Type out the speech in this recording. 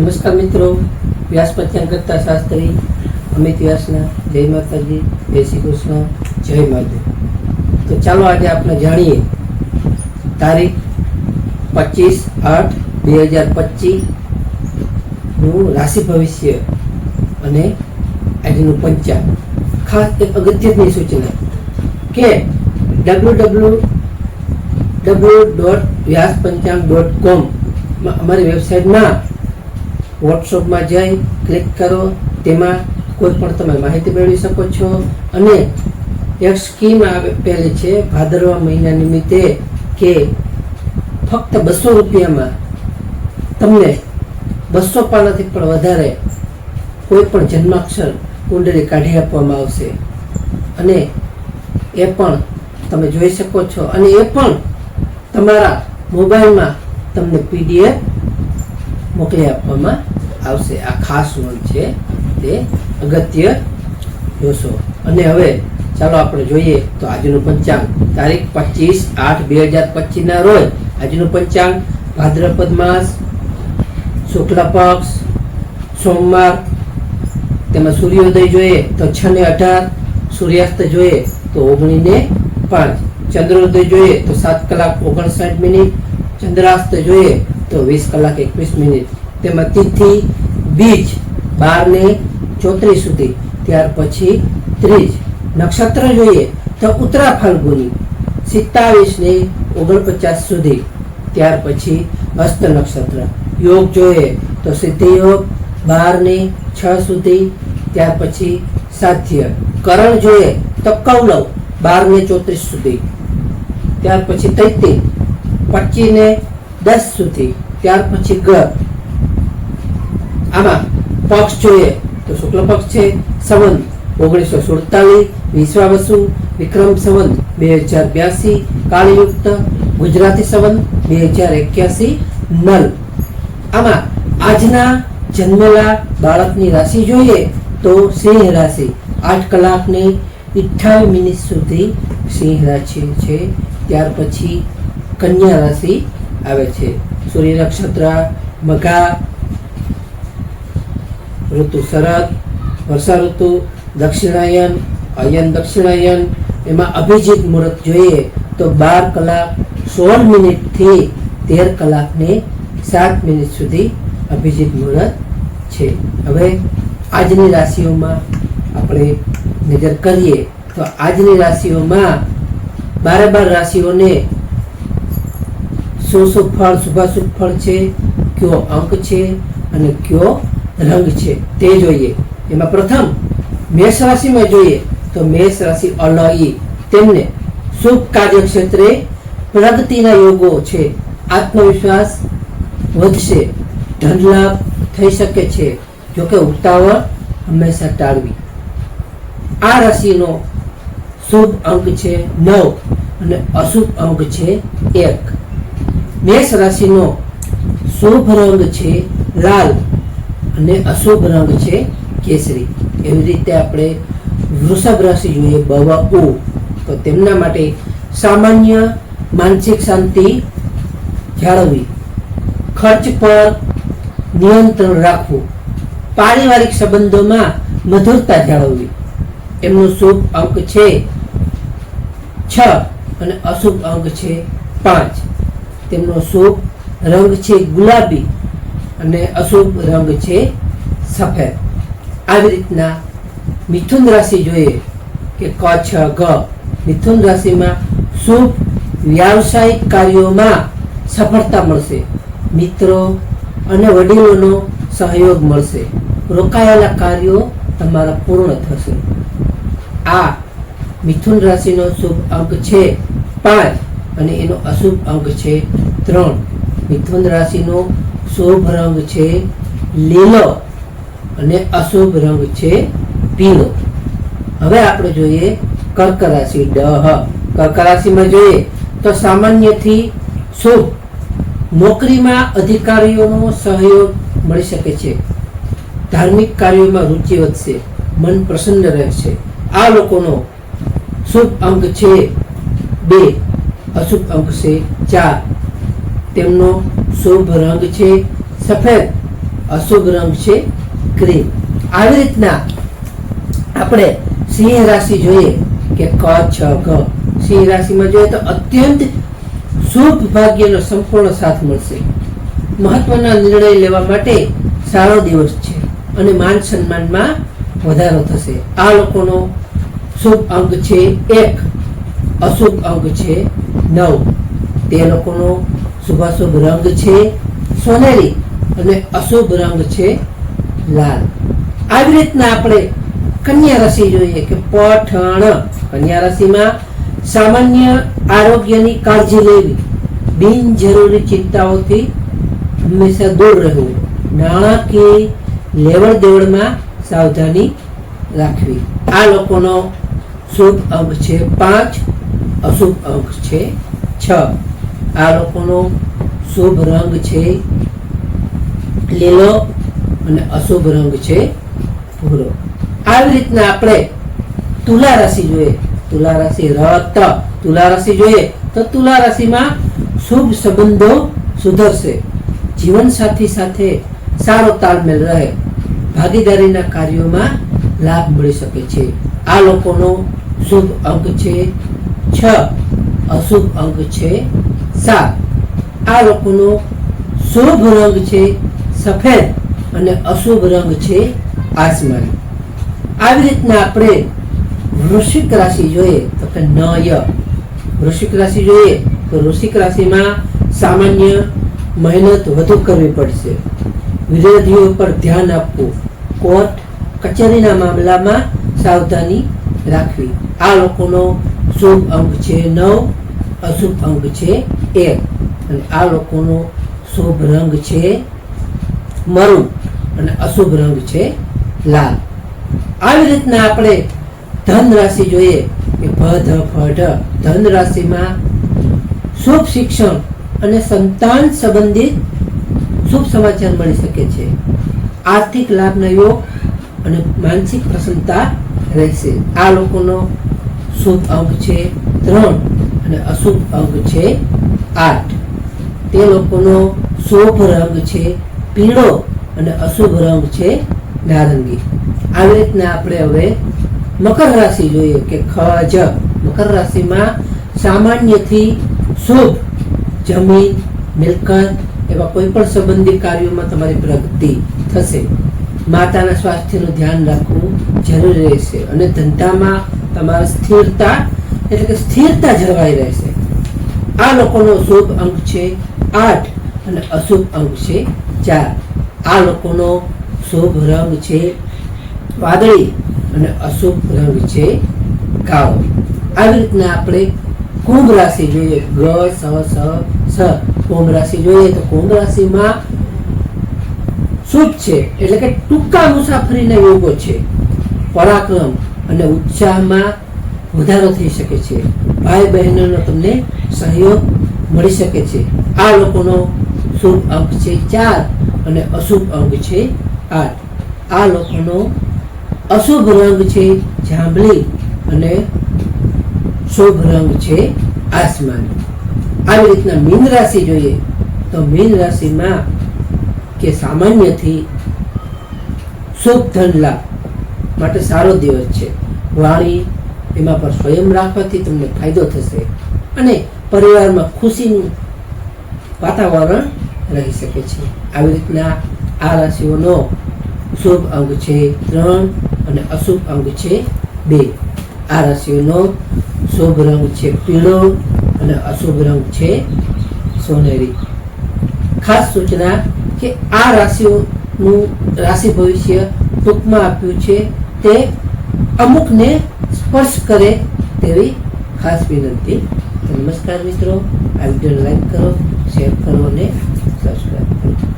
નમસ્કાર મિત્રો. વ્યાસ કરતા શાસ્ત્રી, અમિત વ્યાસના, જય માતાજી, જય શ્રી કૃષ્ણ, જય માધવ તો ચાલો આજે આપણે જાણીએ તારીખ પચીસ આઠ બે હજાર પચીસનું રાશિ ભવિષ્ય અને આજનું પંચાંગ. ખાસ એક અગત્યની સૂચના કે W W W dot Vyas Panchang dot com અમારી વેબસાઇટમાં વોટ્સઅપમાં જઈ ક્લિક કરો. તેમાં કોઈ પણ તમે માહિતી મેળવી શકો છો. અને એક સ્કીમ આપેલી છે, ભાદરવા મહિના નિમિત્તે કે ફક્ત બસો રૂપિયામાં તમને બસો પાનાથી પણ વધારે કોઈ પણ જન્માક્ષર કુંડળી કાઢી આપવામાં આવશે. અને એ પણ તમે જોઈ શકો છો. અને એ પણ તમારા મોબાઈલમાં તમને પીડીએફ મોકલી આપવામાં આવશે. આ ખાસ નોંધ છે તે અગત્ય જોશો. અને હવે ચાલો આપણે જોઈએ તો આજનું પંચાંગ. તારીખ પચીસ આઠ બે હજાર પચીસના રોજ આજનું પંચાંગ ભાદ્રપદ માસ શુક્લ પક્ષ, સોમવાર. તેમાં સૂર્યોદય જોઈએ તો છ ને અઢાર, સૂર્યાસ્ત જોઈએ તો ઓગણી ને પાંચ. ચંદ્રોદય જોઈએ તો સાત કલાક ઓગણસાઠ મિનિટ. ચંદ્રાસ્ત જોઈએ તો વીસ કલાક એકવીસ મિનિટ. તેમાં તિથિ બીજ બાર ને ચોત્રીસ સુધી. ત્યાર પછી ત્રીજ. નક્ષત્ર જોઈએ તો ઉત્તરા ફાલ્ગુની. સિત્તાવીસ ને ઓગણપચાસ સુધી. ત્યાર પછી હસ્ત નક્ષત્ર. યોગ જોઈએ તો સિદ્ધિ યોગ બાર ને છ સુધી. ત્યાર પછી સાધ્ય. કરણ જોઈએ તો કૌલવ બાર ને ચોત્રીસ સુધી. ત્યાર પછી તૈતી પચીસ ને દસ સુધી, ત્યાર પછી ગ. આમાં પક્ષ જોઈએ તો શુક્લ પક્ષ છે, સંવંત, ઓગણીસો સુડતાલીસ, વિશ્વાવસુ, વિક્રમ સંવંત, બે હજાર બ્યાસી કાળયુક્ત ગુજરાતી સંવંત, બે હજાર એક્યાસી, નલ. આમાં આજના જન્મેલા બાળકની રાશિ જોઈએ તો સિંહ રાશિ. આઠ કલાકને અઠ્ઠાવીસ મિનિટ સુધી સિંહ રાશિ છે. ત્યાર પછી કન્યા રાશિ. આવે છે. સૂર્ય નક્ષત્ર મઘા ઋતુ શરદ, વર્ષા ઋતુ, દક્ષિણાયન અયન દક્ષિણાયન, એમાં અભિજીત મુહૂર્ત જોઈએ તો બાર કલાક સોળ મિનિટથી તેર કલાકને સાત મિનિટ સુધી અભિજીત મુહૂર્ત છે. હવે આજની રાશિઓમાં આપણે નજર કરીએ તો આજની રાશિઓમાં બારે બાર રાશિઓને શું શુભ ફળ, શુભાશુભ ફળ છે, કયો અંક છે અને કયો રંગ છે તે જોઈએ. એમાં પ્રથમ, મેષ રાશિમાં જોઈએ તો મેષ રાશિ અલઈ તેમને શુભ કાર્ય ક્ષેત્રે પ્રગતિના યોગો છે. આત્મવિશ્વાસ વધશે. ધન લાભ થઈ શકે છે. જોકે ઉતાવળ હંમેશા ટાળવી. આ રાશિનો શુભ અંક છે નવ અને અશુભ અંક છે એક. મેષ રાશિનો શુભ રંગ છે લાલ અને અશુભ રંગ છે કેસરી. એવી રીતે આપણે વૃષભ રાશિ જોઈએ બવા ઉ. તો તેમના માટે સામાન્ય માનસિક શાંતિ જાળવવી. ખર્ચ પર નિયંત્રણ રાખવું. પારિવારિક સંબંધોમાં મધુરતા જાળવવી. એમનો શુભ અંક છે છ અને અશુભ અંક છે પાંચ. તેમનો શુભ રંગ છે ગુલાબી અને અશુભ રંગ છે સફેદ. આવી રીતના મિથુન રાશિ જોઈએ કે ક છ ગ. મિથુન રાશિમાં શુભ વ્યાવસાયિક કાર્યોમાં સફળતા મળશે. મિત્રો અને વડીલોનો સહયોગ મળશે. રોકાયેલા કાર્યો તમારા પૂર્ણ થશે. આ મિથુન રાશિનો શુભ અંક છે પાંચ અને એનો અશુભ અંક છે ત્રણ. મિથુન રાશિનો શુભ રંગ છે લીલો અને અશુભ રંગ છે પીળો. હવે આપણે જોઈએ કર્ક રાશિ ડહ કર્ક રાશિમાં જોઈએ તો સામાન્યથી શુભ. નોકરીમાં અધિકારીઓનો સહયોગ મળી શકે છે. ધાર્મિક કાર્યોમાં રુચિ વધશે, મન પ્રસન્ન રહેશે. આ લોકોનો શુભ અંક છે બે. અશુભ અંક છે ચાર. તેમનો શુભ રંગ છે સફેદ, અશુભ રંગ છે ક્રીમ આવી રીતના આપણે સિંહ રાશિ જોઈએ કે ક, છ, ગ. સિંહ રાશિમાં જોઈએ તો અત્યંત શુભ ભાગ્યનો સંપૂર્ણ સાથ મળશે. મહત્વના નિર્ણય લેવા માટે સારો દિવસ છે અને માન સન્માનમાં વધારો થશે. આ લોકોનો શુભ અંક છે એક, અશુભ અંક છે નવ. તે લોકોનો શુભાશુભ રંગ છે સોનેરી અને અશુભ રંગ છે લાલ. આવી રીતના આપણે કન્યા રસી જોઈએ કે પઠણ. કન્યા રસીમાં સામાન્ય આરોગ્યની કાળજી લેવી. બિનજરૂરી ચિંતાઓથી હંમેશા દૂર રહેવું. નાણાકીય લેવડ દેવડમાં સાવધાની રાખવી. આ લોકોનો શુભ અંક છે પાંચ, અશુભ અંક છે છ. આ લોકોનો શુભ રંગ છે લીલો અને અશુભ રંગ છે ભૂરો. આવી રીતના આપણે તુલા રાશિ જોઈએ. તુલા રાશિ રત, તુલા રાશિ જોઈએ તો તુલા રાશિમાં શુભ સંબંધો સુધરશે. જીવન સાથી સાથે સારો તાલમેલ રહે. ભાગીદારીના કાર્યોમાં લાભ મળી શકે છે. આ લોકોનો શુભ અંક છે. છ અશુભ અંક છે. સાત આ લોકોનો શુભ રંગ છે સફેદ અને અશુભ રંગ છે આસમાની. આવી રીતના આપણે વૃશ્ચિક રાશિ જોઈએ તો કે નય. વૃશ્ચિક રાશિ જોઈએ તો વૃશ્ચિક રાશિમાં સામાન્ય મહેનત વધુ કરવી પડશે. વિરોધીઓ પર ધ્યાન આપવું. કોર્ટ, કચેરીના મામલામાં સાવધાની રાખવી. આ લોકોનો શુભ અંક છે નવ, અશુભ અંક છે એક અને આ લોકોનો શુભ રંગ છે મરૂન અને અશુભ રંગ છે લાલ. આવી રીતના આપણે ધન રાશિ જોઈએ કે ફ ઢ ધન રાશિમાં શુભ શિક્ષણ અને સંતાન સંબંધિત શુભ સમાચાર મળી શકે છે. આર્થિક લાભના યોગ અને માનસિક પ્રસન્નતા રહેશે. આ લોકોનો શુભ અંક છે ત્રણ. અને અશુભ અંક છે આઠ. તે લોકોનો શુભ રંગ છે પીળો અને અશુભ રંગ છે નારંગી. આવી રીતના આપણે હવે મકર રાશિ જોઈએ કે ખજ મકર રાશિમાં સામાન્યથી શુભ જમીન મિલકત એવા કોઈ પણ સંબંધી કાર્યોમાં તમારી પ્રગતિ થશે. માતાના સ્વાસ્થ્યનું ધ્યાન રાખવું જરૂરી રહેશે અને ધંધામાં તમારા સ્થિરતા એટલે કે સ્થિરતા જળવાઈ રહેશે. આ લોકોનો શુભ અંક છે આઠ અને અશુભ અંક છે ચાર. આ લોકોનો શુભ રંગ છે વાદળી અને અશુભ રંગ છે કાળો. આવી રીતના આપણે કુંભ રાશિ જોઈએ. ગ સ સ સ. કુંભ રાશિ જોઈએ તો કુંભ રાશિમાં શુભ છે. એટલે કે ટૂંકા મુસાફરીના યોગો છે. પરાક્રમ અને ઉત્સાહમાં વધારો થઈ શકે છે. ભાઈ બહેનોનો તમને સહયોગ મળી શકે છે. આ લોકોનો શુભ અંક છે ચાર અને અશુભ અંક છે આઠ. આ લોકોનો અશુભ રંગ છે જાંબલી અને શુભ રંગ છે આસમાની. આવી રીતના મીન રાશિ જોઈએ તો મીન રાશિમાં કે સામાન્યથી શુભ ધન લાભ માટે સારો દિવસ છે. વાણી એમાં પર સ્વયં રાખવાથી તમને ફાયદો થશે અને પરિવારમાં ખુશીનું વાતાવરણ રહી શકે છે. આવી રીતના આ રાશિઓનો શુભ અંગ છે ત્રણ અને અશુભ અંગ છે બે. આ રાશિઓનો શુભ રંગ છે પીળો અને અશુભ રંગ છે સોનેરી. ખાસ સૂચના કે આ રાશિઓનું રાશિ ભવિષ્ય ટૂંકમાં આપ્યું છે તે અમુકને સ્પર્શ કરે તેવી ખાસ વિનંતી. નમસ્કાર મિત્રો. આ વીડિયો લાઈક કરો, શેર કરો અને સબસ્ક્રાઈબ કરો.